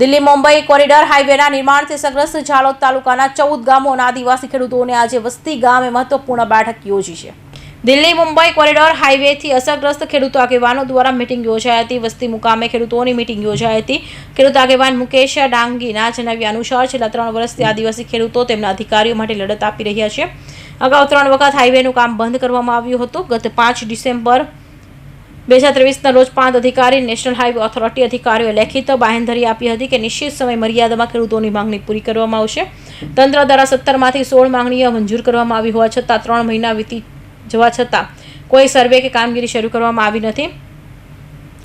Delhi Mumbai corridor હાઈવેના નિર્માણથી સગ્રસ્ત ઝાલોદ તાલુકાના ચૌદ ગામોના આદિવાસી ખેડૂતોને આજે વસ્તી ગામે મહત્વપૂર્ણ બેઠક યોજી છે. દિલ્હી મુંબઈ કોરિડોર હાઈવેથી અસરગ્રસ્ત ખેડૂતો આગેવાનો દ્વારા મિટિંગ યોજાઈ હતી. વસ્તી મુકામે ખેડૂતોની મિટિંગ યોજાઈ હતી. ખેડૂત આગેવાન મુકેશ ડાંગીના જણાવ્યા અનુસાર છેલ્લા ત્રણ વર્ષથી આદિવાસી ખેડૂતો તેમના અધિકારીઓ માટે લડત આપી રહ્યા છે. અગાઉ ત્રણ વખત હાઈવેનું કામ બંધ કરવામાં આવ્યું હતું. ગત પાંચ ડિસેમ્બર બે હજાર ત્રેવીસના રોજ પાંચ અધિકારી, નેશનલ હાઈવે ઓથોરિટી અધિકારીઓએ લેખિત બાહેંધરી આપી હતી કે નિશ્ચિત સમય મર્યાદામાં ખેડૂતોની માંગણી પૂરી કરવામાં આવશે. તંત્ર દ્વારા સત્તરમાંથી સોળ માંગણીઓ મંજૂર કરવામાં આવી હોવા છતાં ત્રણ મહિના વીતી જવા છતાં કોઈ સર્વે કે કામગીરી શરૂ કરવામાં આવી નથી.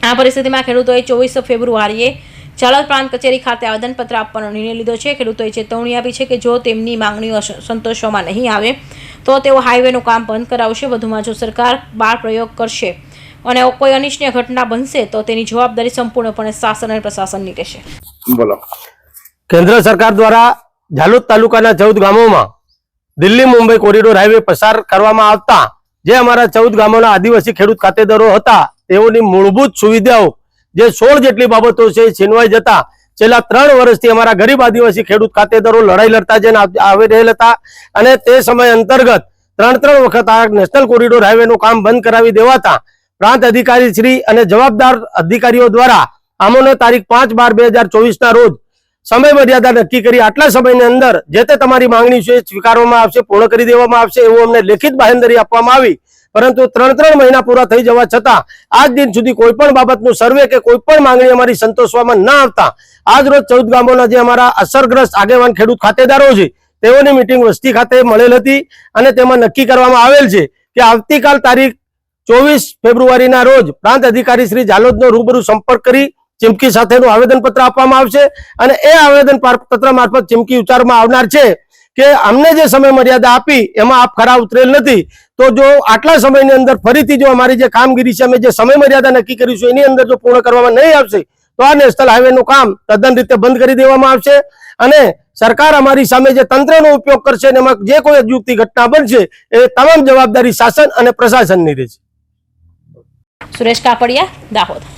આ પરિસ્થિતિમાં ખેડૂતોએ ચોવીસ ફેબ્રુઆરીએ ચાલત પ્રાંત કચેરી ખાતે આવેદનપત્ર આપવાનો નિર્ણય લીધો છે. ખેડૂતોએ ચેતવણી આપી છે કે જો તેમની માંગણીઓ સંતોષવામાં નહીં આવે, તો તેઓ હાઈવેનું કામ બંધ કરાવશે. વધુમાં જો સરકાર બાળ પ્રયોગ કરશે અને કોઈ અનિચ્છનીય ઘટના બનશે તો તેની જવાબદારી સંપૂર્ણપણે શાસન અને પ્રશાસનની રહેશે. બોલો. કેન્દ્ર સરકાર દ્વારા ઝાલોદ તાલુકાના ચૌદ ગામોમાં દિલ્હી મુંબઈ કોરિડોર હાઈવે પસાર કરવામાં આવતા જે અમારા ચૌદ ગામોના આદિવાસી ખેડૂત ખાતેદારો હતા તેઓની મૂળભૂત સુવિધાઓ જે સોળ જેટલી બાબતો છે છીનવાઈ જતા છેલ્લા ત્રણ વર્ષથી અમારા ગરીબ આદિવાસી ખેડૂત ખાતેદારો લડાઈ લડતા જઈને આવી રહેલ હતા અને તે સમય અંતર્ગત ત્રણ ત્રણ વખત આ નેશનલ કોરિડોર હાઈવેનું કામ બંધ કરાવી દેવાતા પ્રાંત અધિકારી શ્રી અને જવાબદાર અધિકારીઓ દ્વારા આમોને તારીખ પાંચ બાર બે હજાર ચોવીસના રોજ સમય મર્યાદા નક્કી કરી આટલા સમયની અંદર જે તે તમારી માંગણી છે સ્વીકારવામાં આવશે, પૂર્ણ કરી દેવામાં આવશે એવું અમને લેખિત બાહેંધરી આપવામાં આવી. પરંતુ ત્રણ ત્રણ મહિના પૂરા થઈ જવા છતાં આજ દિન સુધી કોઈ પણ બાબતનું સર્વે કે કોઈ પણ માંગણી અમારી સંતોષવામાં ન આવતા. આજ રોજ ચૌદ ગામોના જે અમારા અસરગ્રસ્ત આગેવાન ખેડૂત ખાતેદારો છે, તેઓની મિટિંગ વસ્તી ખાતે મળેલ હતી અને તેમાં નક્કી કરવામાં આવેલ છે કે આવતીકાલ તારીખ ચોવીસ ફેબ્રુઆરીના રોજ પ્રાંત અધિકારી શ્રી જાલોદનો રૂબરૂ સંપર્ક કરી ચીમકી સાથેનું આવેદનપત્ર આપવામાં આવશે અને એ આવેદન પત્ર મારફત ચીમકી ઉચ્ચારવામાં આવનાર છે કે અમને જે સમય મર્યાદા આપી એમાં આપ ખરા ઉતરેલ નથી. તો જો આટલા સમયની અંદર ફરીથી જો અમારી જે કામગીરી છે, અમે જે સમય મર્યાદા નક્કી કરીશું, એની અંદર જો પૂર્ણ કરવામાં નહીં આવશે, તો આ નેશનલ હાઈવેનું કામ તદ્દન રીતે બંધ કરી દેવામાં આવશે અને સરકાર અમારી સામે જે તંત્રનો ઉપયોગ કરશે એમાં જે કોઈ અજુક્તિ ઘટના બનશે, એ તમામ જવાબદારી શાસન અને પ્રશાસનની રહેશે. સુરેશ કાપડિયા દાહોદ.